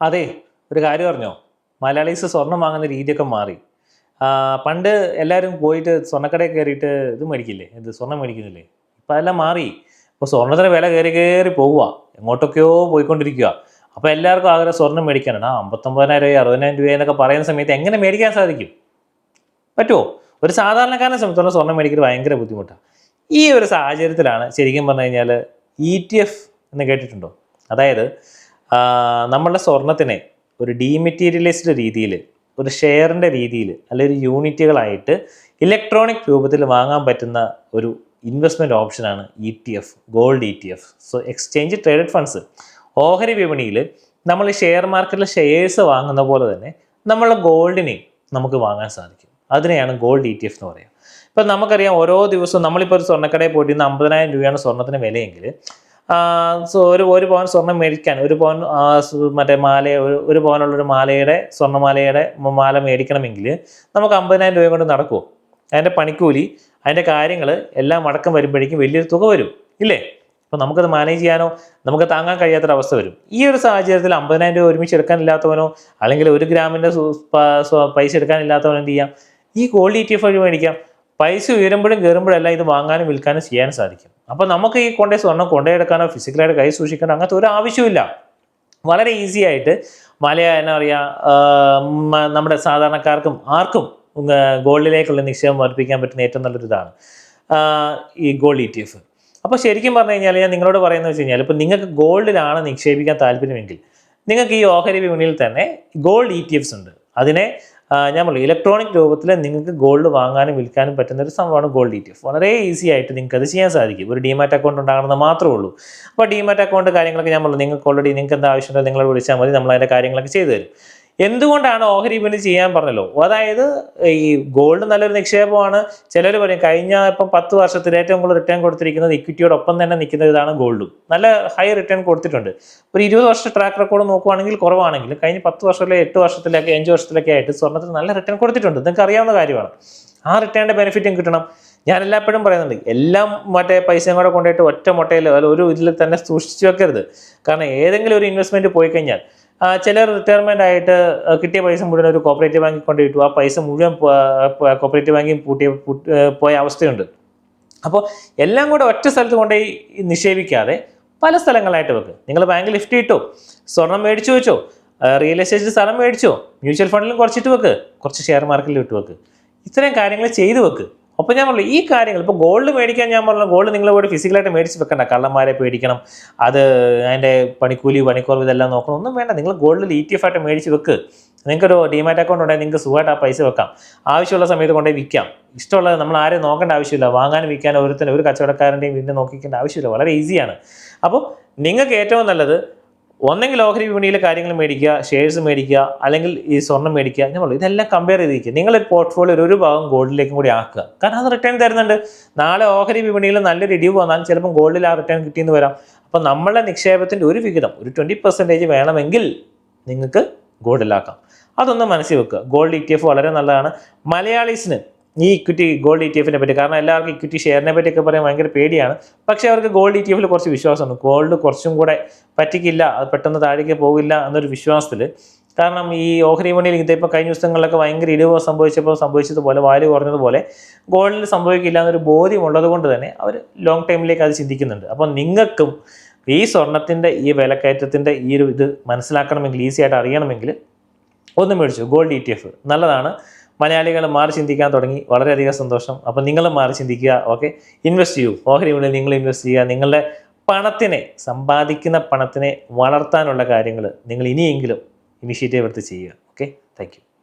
അതെ ഒരു കാര്യം പറഞ്ഞോ മലയാളീസ് സ്വർണം വാങ്ങുന്ന രീതിയൊക്കെ മാറി. പണ്ട് എല്ലാവരും പോയിട്ട് സ്വർണക്കടയിൽ കയറിയിട്ട് ഇത് മേടിക്കില്ലേ? ഇത് സ്വർണം മേടിക്കുന്നില്ലേ? ഇപ്പം അതെല്ലാം മാറി. ഇപ്പോൾ സ്വർണത്തിന് വില കയറി കയറി പോവുക. എങ്ങോട്ടൊക്കെയോ പോയിക്കൊണ്ടിരിക്കുക. അപ്പോൾ എല്ലാവർക്കും ആഗ്രഹം സ്വർണം മേടിക്കാനാണ്. ആ അമ്പത്തൊമ്പതിനായിരം രൂപ അറുപതിനായിരം രൂപ എന്നൊക്കെ പറയുന്ന സമയത്ത് എങ്ങനെ മേടിക്കാൻ സാധിക്കും? പറ്റുമോ ഒരു സാധാരണക്കാരനെ സംബന്ധിച്ചോളം സ്വർണം മേടിക്കൽ ഭയങ്കര ബുദ്ധിമുട്ടാണ് ഈ ഒരു സാഹചര്യത്തിലാണ് ശരിക്കും പറഞ്ഞു കഴിഞ്ഞാൽ ഇ ടി എഫ് എന്ന് കേട്ടിട്ടുണ്ടോ? അതായത് നമ്മളുടെ സ്വർണത്തിനെ ഒരു ഡീമെറ്റീരിയലൈസ്ഡ് രീതിയിൽ ഒരു ഷെയറിന്റെ രീതിയിൽ അല്ലെങ്കിൽ ഒരു യൂണിറ്റുകളായിട്ട് ഇലക്ട്രോണിക് രൂപത്തിൽ വാങ്ങാൻ പറ്റുന്ന ഒരു ഇൻവെസ്റ്റ്മെന്റ് ഓപ്ഷനാണ് E T F gold E T F so exchange traded funds ഓഹരി വിപണിയിൽ നമ്മൾ ഷെയർ മാർക്കറ്റിലെ ഷെയർസ് വാങ്ങുന്ന പോലെ തന്നെ നമ്മളെ ഗോൾഡിനെ നമുക്ക് വാങ്ങാൻ സാധിക്കും. അതിനെയാണ് ഗോൾഡ് ഇ ടി എഫ് എന്ന് പറയുക. ഇപ്പം നമുക്കറിയാം ഓരോ ദിവസവും നമ്മളിപ്പോൾ ഒരു സ്വർണക്കടയിൽ പോയിട്ട് ഇന്ന് അമ്പതിനായിരം രൂപയാണ് സ്വർണത്തിന് വിലയെങ്കിൽ ഒരു ഒരു പവൻ സ്വർണം മേടിക്കാൻ ഒരു പവൻ മറ്റേ മാല ഒരു പവനുള്ളൊരു മാലയുടെ സ്വർണമാലയുടെ മാല മേടിക്കണമെങ്കിൽ നമുക്ക് അമ്പതിനായിരം രൂപ കൊണ്ട് നടക്കുമോ അതിന്റെ പണിക്കൂലി അതിന്റെ കാര്യങ്ങൾ എല്ലാം അടക്കം വരുമ്പോഴേക്കും വലിയൊരു തുക വരും ഇല്ലേ? അപ്പോൾ നമുക്കത് മാനേജ് ചെയ്യാനോ നമുക്ക് താങ്ങാൻ കഴിയാത്തൊരവസ്ഥ വരും. ഈ ഒരു സാഹചര്യത്തിൽ അമ്പതിനായിരം രൂപ ഒരുമിച്ച് എടുക്കാനില്ലാത്തവനോ അല്ലെങ്കിൽ ഒരു ഗ്രാമിന്റെ പൈസ എടുക്കാനില്ലാത്തവനോ എന്ത് ചെയ്യാം? ഈ ഗോൾഡ് ഇ ടി എഫ് വഴി മേടിക്കാം. പൈസ ഉയരുമ്പോഴും കയറുമ്പോഴെല്ലാം ഇത് വാങ്ങാനും വിൽക്കാനും ചെയ്യാനും സാധിക്കും. അപ്പോൾ നമുക്ക് ഈ കൊണ്ടേ സ്വർണം കൊണ്ടുപോയെടുക്കാനോ ഫിസിക്കലായിട്ട് കൈ സൂക്ഷിക്കാനോ അങ്ങനത്തെ ഒരു ആവശ്യമില്ല വളരെ ഈസി ആയിട്ട് മലയ എന്നാ പറയുക നമ്മുടെ സാധാരണക്കാർക്കും ആർക്കും ഗോൾഡിലേക്കുള്ള നിക്ഷേപം വർദ്ധിപ്പിക്കാൻ പറ്റുന്ന ഏറ്റവും നല്ലൊരു ഇതാണ് ഈ ഗോൾഡ് ഇ ടി എഫ് അപ്പോൾ ശരിക്കും പറഞ്ഞു കഴിഞ്ഞാൽ ഞാൻ നിങ്ങളോട് പറയുന്നത് വെച്ച് കഴിഞ്ഞാൽ ഇപ്പോൾ നിങ്ങൾക്ക് ഗോൾഡിലാണ് നിക്ഷേപിക്കാൻ താല്പര്യമെങ്കിൽ നിങ്ങൾക്ക് ഈ ഓഹരി വിപണിയിൽ തന്നെ ഗോൾഡ് ഇ ടി എഫ്സ് ഉണ്ട്. അതിനെ ഞാൻ പറഞ്ഞു ഇലക്ട്രോണിക് രൂപത്തിൽ നിങ്ങൾക്ക് ഗോൾഡ് വാങ്ങാനും വിൽക്കാനും പറ്റുന്ന ഒരു സംഭവമാണ് ഗോൾഡ് ഇ ടി എഫ് വളരെ ഈസി ആയിട്ട് നിങ്ങൾക്ക് അത് ചെയ്യാൻ സാധിക്കും. ഒരു ഡിമാറ്റ് അക്കൗണ്ട് ഉണ്ടാകണമെന്ന് മാത്രമേ ഉള്ളൂ. അപ്പോൾ ഡിമാറ്റ് അക്കൗണ്ട് കാര്യങ്ങളൊക്കെ ഞാൻ പറഞ്ഞു നിങ്ങൾക്ക് ഓൾറെഡി നിങ്ങൾക്ക് എന്താ ആവശ്യമുണ്ടോ നിങ്ങളെ വിളിച്ചാൽ മതി നമ്മൾ അതിന്റെ കാര്യങ്ങളൊക്കെ ചെയ്തു തരും. എന്തുകൊണ്ടാണ് ഓഹരി വിപണി ചെയ്യാൻ പറഞ്ഞല്ലോ? അതായത് ഈ ഗോൾഡ് നല്ലൊരു നിക്ഷേപമാണ്. ചിലർ പറയും കഴിഞ്ഞ ഇപ്പം പത്ത് വർഷത്തിൽ ഏറ്റവും കൂടുതൽ റിട്ടേൺ കൊടുത്തിരിക്കുന്നത് ഇക്വിറ്റിയോടൊപ്പം തന്നെ നിൽക്കുന്ന ഇതാണ് ഗോൾഡും നല്ല ഹൈ റിട്ടേൺ കൊടുത്തിട്ടുണ്ട്. ഒരു ഇരുപത് വർഷത്തെ ട്രാക്ക് റെക്കോർഡ് നോക്കുവാണെങ്കിൽ കുറവാണെങ്കിലും കഴിഞ്ഞ പത്ത് വർഷത്തിലെ എട്ട് വർഷത്തിലൊക്കെ അഞ്ച് വർഷത്തിലൊക്കെ ആയിട്ട് സ്വർണത്തിന് നല്ല റിട്ടേൺ കൊടുത്തിട്ടുണ്ട്. നിങ്ങൾക്ക് അറിയാവുന്ന കാര്യമാണ്. ആ റിട്ടേണിന്റെ ബെനിഫിറ്റും കിട്ടണം. ഞാൻ എല്ലാപ്പോഴും പറയുന്നുണ്ട് എല്ലാം മറ്റേ പൈസയും കൂടെ കൊണ്ടുപോയിട്ട് ഒറ്റ മുട്ടയിൽ അല്ല ഒരു ഇതിൽ തന്നെ സൂക്ഷിച്ചു വെക്കരുത്. കാരണം ഏതെങ്കിലും ഒരു ഇൻവെസ്റ്റ്മെന്റ് പോയി കഴിഞ്ഞാൽ ചിലർ റിട്ടയർമെന്റ് ആയിട്ട് കിട്ടിയ പൈസ മുഴുവൻ ഒരു കോപ്പറേറ്റീവ് ബാങ്കിൽ കൊണ്ടുപോയിട്ടു ആ പൈസ മുഴുവൻ കോപ്പറേറ്റീവ് ബാങ്കിൽ പൂട്ടിയ പോയ അവസ്ഥയുണ്ട്. അപ്പോൾ എല്ലാം കൂടെ ഒറ്റ സ്ഥലത്ത് കൊണ്ടുപോയി നിക്ഷേപിക്കാതെ പല സ്ഥലങ്ങളായിട്ട് വെക്ക്. നിങ്ങൾ ബാങ്കിൽ ലിഫ്റ്റ് ഇട്ടോ സ്വർണം മേടിച്ചു വെച്ചോ റിയൽ എസ്റ്റേറ്റിൽ സ്ഥലം മേടിച്ചോ മ്യൂച്വൽ ഫണ്ടിലും കുറച്ചിട്ട് വെക്ക്. കുറച്ച് ഷെയർ മാർക്കറ്റിൽ ഇട്ട് വെക്ക്. ഇത്രയും കാര്യങ്ങൾ ചെയ്തു വെക്ക്. അപ്പോൾ ഞാൻ പറഞ്ഞു ഈ കാര്യങ്ങൾ ഇപ്പോൾ ഗോൾഡ് മേടിക്കാൻ ഞാൻ പറഞ്ഞു ഗോൾഡ് നിങ്ങൾ പോയിട്ട് ഫിസിക്കലായിട്ട് മേടിച്ച് വെക്കണ്ട. കള്ളന്മാരെ പേടിക്കണം. അത് അതിന്റെ പണിക്കൂലി പണിക്കുറവ് ഇതെല്ലാം നോക്കണം. ഒന്നും വേണ്ട. നിങ്ങൾ ഗോൾഡിൽ ഇ ടി എഫ് ആയിട്ട് മേടിച്ച് വെക്ക്. നിങ്ങൾക്കൊരു ഡിമാറ്റ് അക്കൗണ്ട് ഉണ്ടെങ്കിൽ നിങ്ങൾക്ക് സുഖമായിട്ട് ആ പൈസ വെക്കാം. ആവശ്യമുള്ള സമയത്ത് കൊണ്ടുപോയി വിൽക്കാം. ഇഷ്ടമുള്ളത് നമ്മൾ ആരെയും നോക്കേണ്ട ആവശ്യമില്ല. വാങ്ങാനും വിൽക്കാനും ഓരോരുത്തരും ഒരു കച്ചവടക്കാരന്റെയും വീണ്ടും നോക്കിക്കേണ്ട ആവശ്യമില്ല. വളരെ ഈസിയാണ് അപ്പോൾ നിങ്ങൾക്ക് ഏറ്റവും നല്ലത് ഒന്നെങ്കിൽ ഓഹരി വിപണിയിലെ കാര്യങ്ങൾ മേടിക്കുക ഷെയർസ് മേടിക്കുക അല്ലെങ്കിൽ ഈ സ്വർണം മേടിക്കുക ഞാൻ പറയും ഇതെല്ലാം കമ്പയർ ചെയ്തിരിക്കുക. നിങ്ങളൊരു പോർട്ട്ഫോളിയോ ഒരു ഭാഗം ഗോൾഡിലേക്കും കൂടി ആക്കുക. കാരണം അത് റിട്ടേൺ തരുന്നുണ്ട്. നാളെ ഓഹരി വിപണിയിൽ നല്ലൊരു ഇടിവ് വന്നാൽ ചിലപ്പോൾ ഗോൾഡിൽ ആ റിട്ടേൺ കിട്ടിയെന്ന് വരാം. അപ്പോൾ നമ്മളെ നിക്ഷേപത്തിന്റെ ഒരു വിഹിതം ഒരു ട്വന്റി പെർസെന്റേജ് വേണമെങ്കിൽ നിങ്ങൾക്ക് ഗോൾഡിലാക്കാം അതൊന്ന് മനസ്സിൽ വെക്കുക. ഗോൾഡ് ഇ എഫ് വളരെ നല്ലതാണ്. മലയാളീസിന് ഈ ഇക്വിറ്റി ഗോൾഡ് ഇ ടി എഫിനെ പറ്റി. കാരണം എല്ലാവർക്കും ഇക്വിറ്റി ഷെയറിനെ പറ്റിയൊക്കെ പറയാൻ ഭയങ്കര പേടിയാണ്. പക്ഷേ അവർക്ക് ഗോൾഡ് ഇ ടി എഫിൽ കുറച്ച് വിശ്വാസമുണ്ട്. ഗോൾഡ് കുറച്ചും കൂടെ പറ്റിക്കില്ല അത് പെട്ടെന്ന് താഴേക്ക് പോകില്ല എന്നൊരു വിശ്വാസത്തിൽ കാരണം ഈ ഓഹരി വിപണിയിൽ ഇതിപ്പോൾ കഴിഞ്ഞ ദിവസങ്ങളിലൊക്കെ ഭയങ്കര ഇടിവ് സംഭവിച്ചപ്പോൾ സംഭവിച്ചതുപോലെ വാല്യൂ കുറഞ്ഞതുപോലെ ഗോൾഡിൽ സംഭവിക്കില്ല എന്നൊരു ബോധ്യമുള്ളത് കൊണ്ട് തന്നെ അവർ ലോങ് ടൈമിലേക്ക് അത് ചിന്തിക്കുന്നുണ്ട്. അപ്പോൾ നിങ്ങൾക്കും ഈ സ്വർണത്തിന്റെ ഈ വിലക്കയറ്റത്തിന്റെ ഈ ഒരു ഇത് മനസ്സിലാക്കണമെങ്കിൽ ഈസി ആയിട്ട് അറിയണമെങ്കിൽ ഒന്ന് മേടിച്ചു. ഗോൾഡ് ഇ ടി എഫ് നല്ലതാണ്. മലയാളികൾ മാറി ചിന്തിക്കാൻ തുടങ്ങി. വളരെയധികം സന്തോഷം. അപ്പം നിങ്ങൾ മാറി ചിന്തിക്കുക ഓക്കെ? ഇൻവെസ്റ്റ് ചെയ്യൂ. ഓഹരി വിപണിയിൽ നിങ്ങൾ ഇൻവെസ്റ്റ് ചെയ്യുക. നിങ്ങളുടെ പണത്തിനെ സമ്പാദിക്കുന്ന പണത്തിനെ വളർത്താനുള്ള കാര്യങ്ങൾ നിങ്ങൾ ഇനിയെങ്കിലും ഇനിഷ്യേറ്റീവ് എടുത്ത് ചെയ്യുക. ഓക്കെ? താങ്ക്